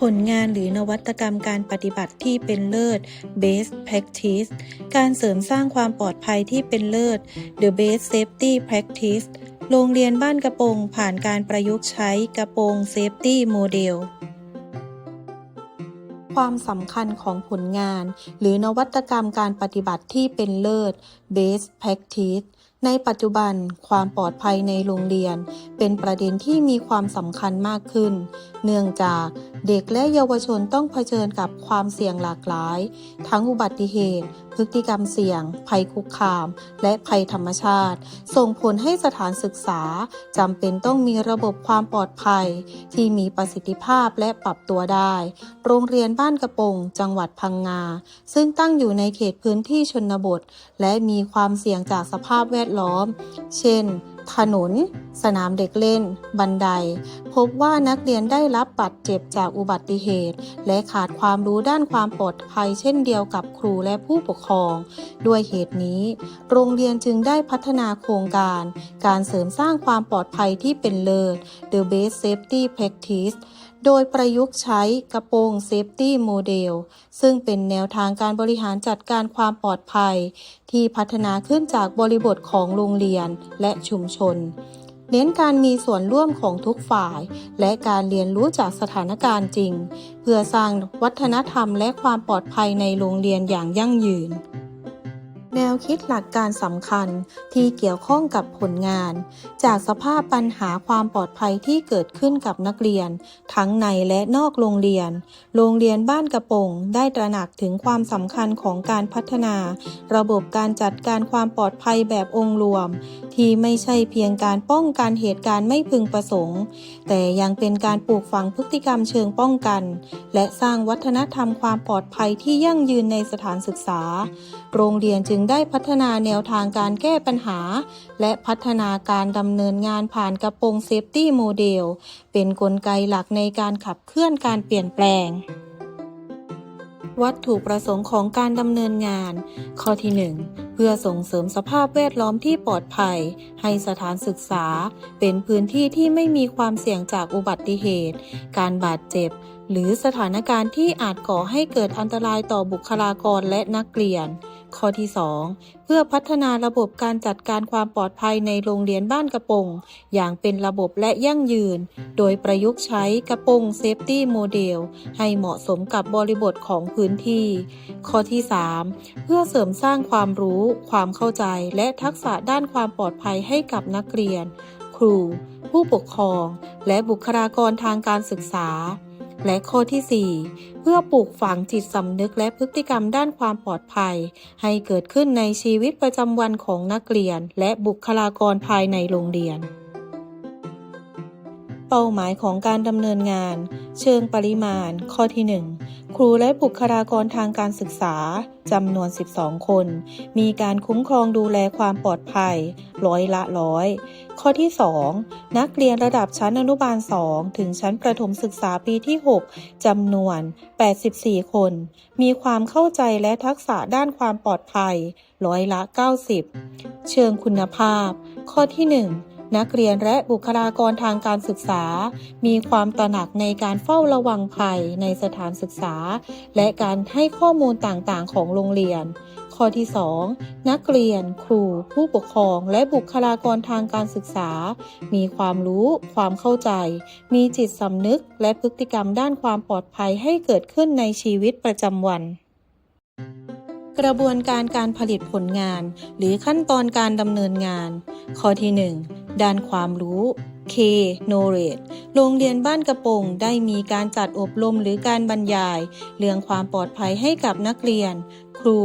ผลงานหรือนวัตกรรมการปฏิบัติที่เป็นเลิศ Best Practice การเสริมสร้างความปลอดภัยที่เป็นเลิศ The Best Safety Practice โรงเรียนบ้านกระโปรงผ่านการประยุกต์ใช้กระโปรง Safety Model ความสำคัญของผลงาน หรือนวัตกรรมการปฏิบัติที่เป็นเลิศ Best Practice ในปัจจุบันความปลอดภัยในโรงเรียน เป็นประเด็นที่มีความสำคัญมากขึ้น เนื่องจากเด็กและเยาวชนต้องเผชิญกับความเสี่ยงหลากหลาย ทั้งอุบัติเหตุ พฤติกรรมเสี่ยง ภัยคุกคาม และภัยธรรมชาติ ส่งผลให้สถานศึกษาจำเป็นต้องมีระบบความปลอดภัย ที่มีประสิทธิภาพและปรับตัวได้ โรงเรียนบ้านกระโปงจังหวัดพังงา ซึ่งตั้งอยู่ในเขตพื้นที่ชนบท และมีความเสี่ยงจากสภาพแวดล้อม เช่น ถนน สนามเด็กเล่น บันได พบว่านักเรียนได้รับบาดเจ็บจากอุบัติเหตุ และขาดความรู้ด้านความปลอดภัยเช่นเดียวกับครูและผู้ปกครอง ด้วยเหตุนี้ โรงเรียนจึงได้พัฒนาโครงการ การเสริมสร้างความปลอดภัยที่เป็นเลิศ The Best Safety Practice โดยประยุกต์ใช้กระโปรง Safety Model ซึ่งเป็นแนวทางการบริหารจัดการความปลอดภัย ที่พัฒนาขึ้นจากบริบทของโรงเรียนและชุมชน เน้นการมีส่วนร่วมของทุกฝ่าย และการเรียนรู้จากสถานการณ์จริง เพื่อสร้างวัฒนธรรมและความปลอดภัยในโรงเรียนอย่างยั่งยืน แนวคิดหลักการสำคัญที่เกี่ยวข้องกับผลงาน จากสภาพปัญหาความปลอดภัยที่เกิดขึ้นกับนักเรียน ทั้งในและนอกโรงเรียน โรงเรียนบ้านกระโปงได้ตระหนักถึงความสำคัญของการพัฒนา ระบบการจัดการความปลอดภัยแบบองค์รวม ที่ไม่ใช่เพียงการป้องกันเหตุการณ์ไม่พึงประสงค์ แต่ยังเป็นการปลูกฝังพฤติกรรมเชิงป้องกัน และสร้างวัฒนธรรมความปลอดภัยที่ยั่งยืนในสถานศึกษา โรงเรียนจึงได้พัฒนาแนวทางการแก้ปัญหา และพัฒนาการดำเนินงานผ่านกระโปรงเซฟตี้โมเดล เป็นนกลไกหลักในการขับเคลื่อนการเปลี่ยนแปลง วัตถุประสงค์ของการดำเนินงาน ข้อที่1เพื่อส่งเสริมสภาพแวดล้อมที่ปลอดภัย ให้สถานศึกษา เป็นพื้นที่ที่ไม่มีความเสี่ยงจากอุบัติเหตุ การบาดเจ็บ หรือสถานการณ์ที่อาจก่อให้เกิดอันตรายต่อบุคลากรและนักเรียน ข้อที่ 2 เพื่อพัฒนาระบบการจัดการความปลอดภัยในโรงเรียนบ้านกระโปงอย่างเป็นระบบและยั่งยืน โดยประยุกต์ใช้กระโปงเซฟตี้โมเดลให้เหมาะสมกับบริบทของพื้นที่ ข้อที่ 3 เพื่อเสริมสร้างความรู้ ความเข้าใจและทักษะด้านความปลอดภัยให้กับนักเรียน ครู ผู้ปกครอง และบุคลากรทางการศึกษา และข้อที่ 4 เพื่อปลูกฝังจิตสำนึกและพฤติกรรมด้านความปลอดภัย ให้เกิดขึ้นในชีวิตประจำวันของนักเรียน และบุคลากรภายในโรงเรียน เป้าหมายของการดำเนินงาน เชิงปริมาณ ข้อที่ 1 ครูและบุคลากรทางการศึกษาจำนวน 12 คน มีการคุ้มครองดูแลความปลอดภัย ร้อยละร้อย ข้อที่ 2 นักเรียนระดับชั้นอนุบาล 2 ถึงชั้นประถมศึกษาปีที่ 6จำนวน 84 คน มีความเข้าใจและทักษะด้านความปลอดภัย ร้อยละ 90 เชิงคุณภาพ ข้อที่ 1 นักเรียนและบุคลากรทางการศึกษา มีความตระหนักในการเฝ้าระวังภัยในสถานศึกษา และการให้ข้อมูลต่างๆ ของโรงเรียน ข้อที่ 2 นักเรียน ครู ผู้ปกครอง และบุคลากรทางการศึกษา มีความรู้ ความเข้าใจ มีจิตสำนึก และพฤติกรรมด้านความปลอดภัยให้เกิดขึ้นในชีวิตประจำวัน กระบวนการการผลิตผลงาน หรือขั้นตอนการดำเนินงาน ข้อที่ 1 ด้านความรู้ K Knowledge โรงเรียนบ้านกระโปงได้มีการจัดอบรมหรือการบรรยาย เรื่องความปลอดภัยให้กับนักเรียน ครู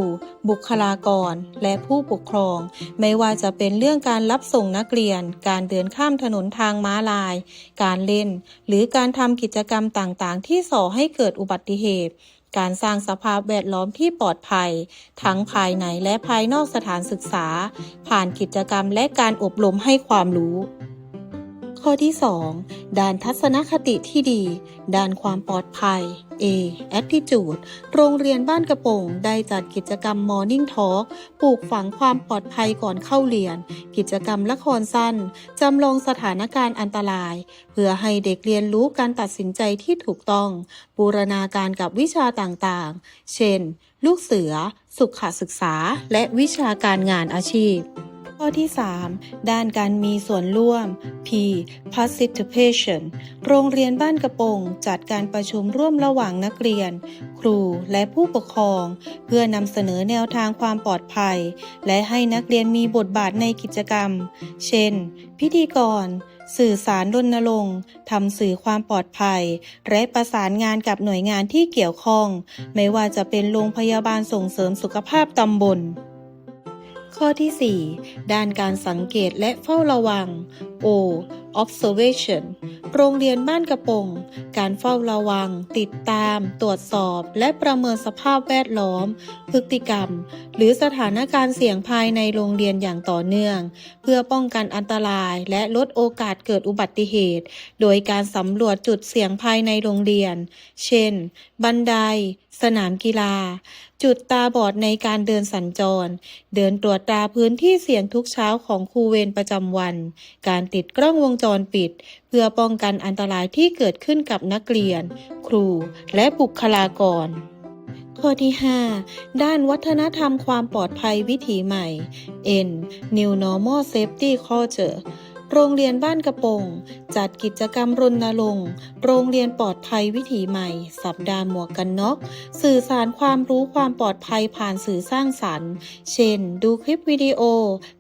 บุคลากร และผู้ปกครอง ไม่ว่าจะเป็นเรื่องการรับส่งนักเรียน การเดินข้ามถนนทางม้าลาย การเล่น หรือการทำกิจกรรมต่างๆ ที่ส่อให้เกิดอุบัติเหตุการสร้างสภาพแวดล้อมที่ปลอดภัย ทั้งภายในและภายนอกสถานศึกษา ผ่านกิจกรรมและการอบรมให้ความรู้ ข้อที่ 2 ด้านทัศนคติที่ดี ด้านความปลอดภัย A attitude โรงเรียนบ้านกระโปงได้จัดกิจกรรม Morning Talk ปลูกฝังความปลอดภัยก่อนเข้าเรียน กิจกรรมละครสั้น จำลองสถานการณ์อันตราย เพื่อให้เด็กเรียนรู้การตัดสินใจที่ถูกต้อง บูรณาการกับวิชาต่างๆ เช่น ลูกเสือ สุขศึกษา และวิชาการงานอาชีพ ข้อที่ 3 ด้านการมีส่วนร่วม P participation โรงเรียนบ้านกระโปงจัดการประชุมร่วมระหว่างนักเรียน ครูและผู้ปกครอง เพื่อนำเสนอแนวทางความปลอดภัย และให้นักเรียนมีบทบาทในกิจกรรม เช่น พิธีกร สื่อสารรณรงค์ทำสื่อความปลอดภัย และประสานงานกับหน่วยงานที่เกี่ยวข้อง ไม่ว่าจะเป็นโรงพยาบาลส่งเสริมสุขภาพตำบล ข้อที่ 4 ด้านการสังเกตและเฝ้าระวัง O observation โรงเรียนบ้านกระโปง การเฝ้าระวัง ติดตาม ตรวจสอบ และประเมินสภาพแวดล้อม พฤติกรรม หรือสถานการณ์เสี่ยงภายในโรงเรียนอย่างต่อเนื่อง เพื่อป้องกันอันตรายและลดโอกาสเกิดอุบัติเหตุ โดยการสำรวจจุดเสี่ยงภายในโรงเรียน เช่น บันได สนามกีฬา จุดตาบอดในการเดินสัญจร เดินตรวจตราพื้นที่เสี่ยงทุกเช้าของครูเวรประจำวัน การติดกล้องวงจรปิด เพื่อป้องกันอันตรายที่เกิดขึ้นกับนักเรียน ครูและบุคลากรข้อที่ 5 ด้านวัฒนธรรมความปลอดภัยวิถีใหม่ N New Normal Safety Culture โรงเรียนบ้านกระโปง จัดกิจกรรมรณรงค์โรงเรียนปลอดภัยวิถีใหม่ สัปดาห์หมวกกันน็อก สื่อสารความรู้ความปลอดภัยผ่านสื่อสร้างสรรค์ เช่น ดูคลิปวิดีโอ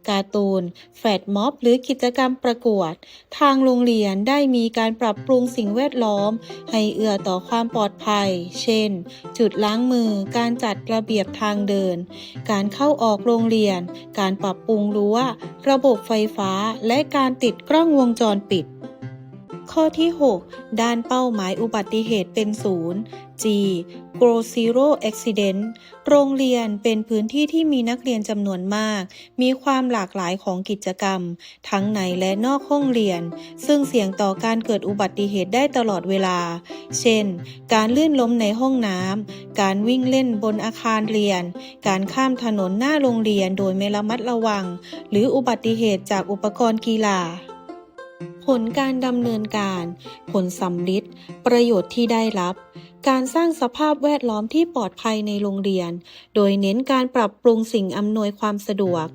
การ์ตูน แฟลชม็อบ หรือกิจกรรมประกวด ทางโรงเรียนได้มีการปรับปรุงสิ่งแวดล้อม ให้เอื้อต่อความปลอดภัย เช่น จุดล้างมือ การจัดระเบียบทางเดิน การเข้าออกโรงเรียน การปรับปรุงรั้ว ระบบไฟฟ้า และการติดกล้องวงจรปิด ข้อที่ 6 ด้านเป้าหมายอุบัติเหตุเป็นศูนย์ G Grow Zero Accident โรงเรียนเป็นพื้นที่ที่มีนักเรียนจำนวนมาก มีความหลากหลายของกิจกรรม ทั้งในและนอกห้องเรียน ซึ่งเสี่ยงต่อการเกิดอุบัติเหตุได้ตลอดเวลา เช่น การลื่นล้มในห้องน้ำ การวิ่งเล่นบนอาคารเรียน การข้ามถนนหน้าโรงเรียนโดยไม่ระมัดระวัง หรืออุบัติเหตุจากอุปกรณ์กีฬา ผลการดำเนินการ ผลสำลิดประโยชน์ที่ได้รับ การสร้างสภาพแวดล้อมที่ปลอดภัยในโรงเรียน โดยเน้นการปรับปรุงสิ่งอำนวยความสะดวก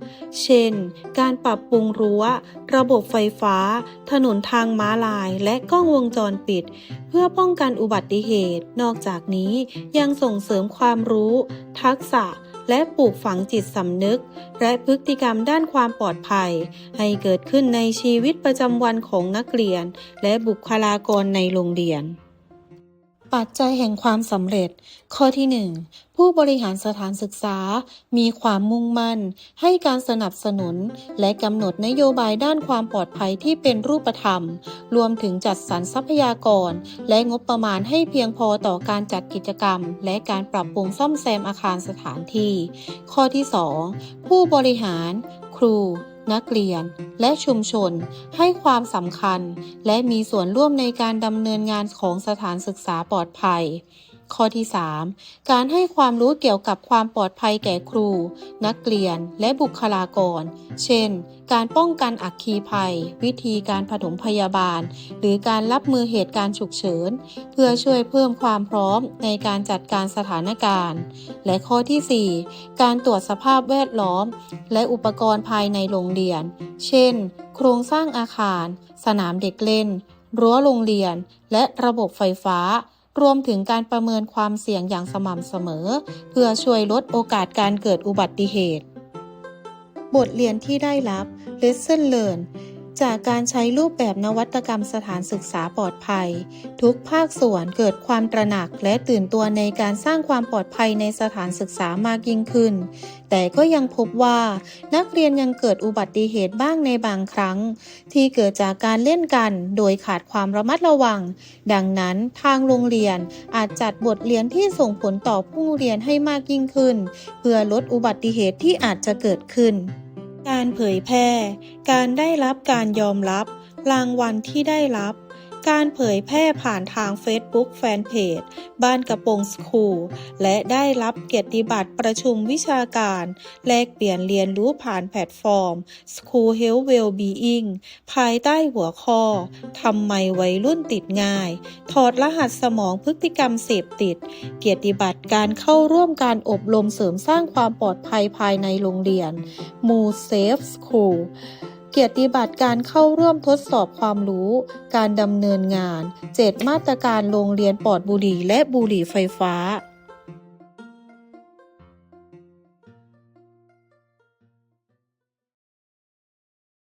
เช่น การปรับปรุงรั้ว ระบบไฟฟ้า ถนนทางม้าลาย และกล้องวงจรปิด เพื่อป้องกันอุบัติเหตุ นอกจากนี้ยังส่งเสริมความรู้ ทักษะ และปลูกฝังจิตสำนึก และพฤติกรรมด้านความปลอดภัย ให้เกิดขึ้นในชีวิตประจำวันของนักเรียน และบุคลากรในโรงเรียน ปัจจัยแห่งความสำเร็จ ข้อที่ 1 ผู้บริหารสถานศึกษา มีความมุ่งมั่น ให้การสนับสนุน และกำหนดนโยบายด้านความปลอดภัยที่เป็นรูปธรรม รวมถึงจัดสรรทรัพยากร และงบประมาณให้เพียงพอต่อการจัดกิจกรรม และการปรับปรุงซ่อมแซมอาคารสถานที่ ข้อที่ 2 ผู้บริหาร ครู นักเรียน และชุมชนให้ความสำคัญ และมีส่วนร่วมในการดำเนินงานของสถานศึกษาปลอดภัย ข้อที่ 3 การให้ความรู้เกี่ยวกับความปลอดภัยแก่ครู นักเรียน และบุคลากร เช่น การป้องกันอัคคีภัย วิธีการผถมพยาบาล หรือการรับมือเหตุการณ์ฉุกเฉิน เพื่อช่วยเพิ่มความพร้อมในการจัดการสถานการณ์ และข้อที่ 4 การตรวจสภาพแวดล้อม และอุปกรณ์ภายในโรงเรียน เช่น โครงสร้างอาคาร สนามเด็กเล่น รั้วโรงเรียน และระบบไฟฟ้า รวมถึงการประเมินความเสี่ยงอย่างสม่ำเสมอ เพื่อช่วยลดโอกาสการเกิดอุบัติเหตุ บทเรียนที่ได้รับ Lesson Learn จากการใช้รูปแบบนวัตกรรมสถานศึกษาปลอดภัย ทุกภาคส่วนเกิดความตระหนักและตื่นตัวในการสร้างความปลอดภัยในสถานศึกษามากยิ่งขึ้น แต่ก็ยังพบว่า นักเรียนยังเกิดอุบัติเหตุบ้างในบางครั้ง ที่เกิดจากการเล่นกัน โดยขาดความระมัดระวัง ดังนั้นทางโรงเรียนอาจจัดบทเรียนที่ส่งผลต่อผู้เรียนให้มากยิ่งขึ้น เพื่อลดอุบัติเหตุที่อาจจะเกิดขึ้น การเผยแพร่ การได้รับการยอมรับ รางวัลที่ได้รับ การเผยแพร่ผ่านทาง Facebook Fanpage บ้านกระโปรงสคูล และได้รับเกียรติบัตรประชุมวิชาการ แลกเปลี่ยนเรียนรู้ผ่านแพลตฟอร์ม School Health Wellbeing ภายใต้หัวข้อทำไมวัยรุ่นติดง่าย ถอดรหัสสมองพฤติกรรมเสพติด เกียรติบัตรการเข้าร่วมการอบรมเสริมสร้างความปลอดภัยภายในโรงเรียน m o Safe School เกียรติบัตรการเข้าร่วมทดสอบความรู้ การดำเนินงาน 7 มาตรการโรงเรียนปลอดบุหรี่และบุหรี่ไฟฟ้า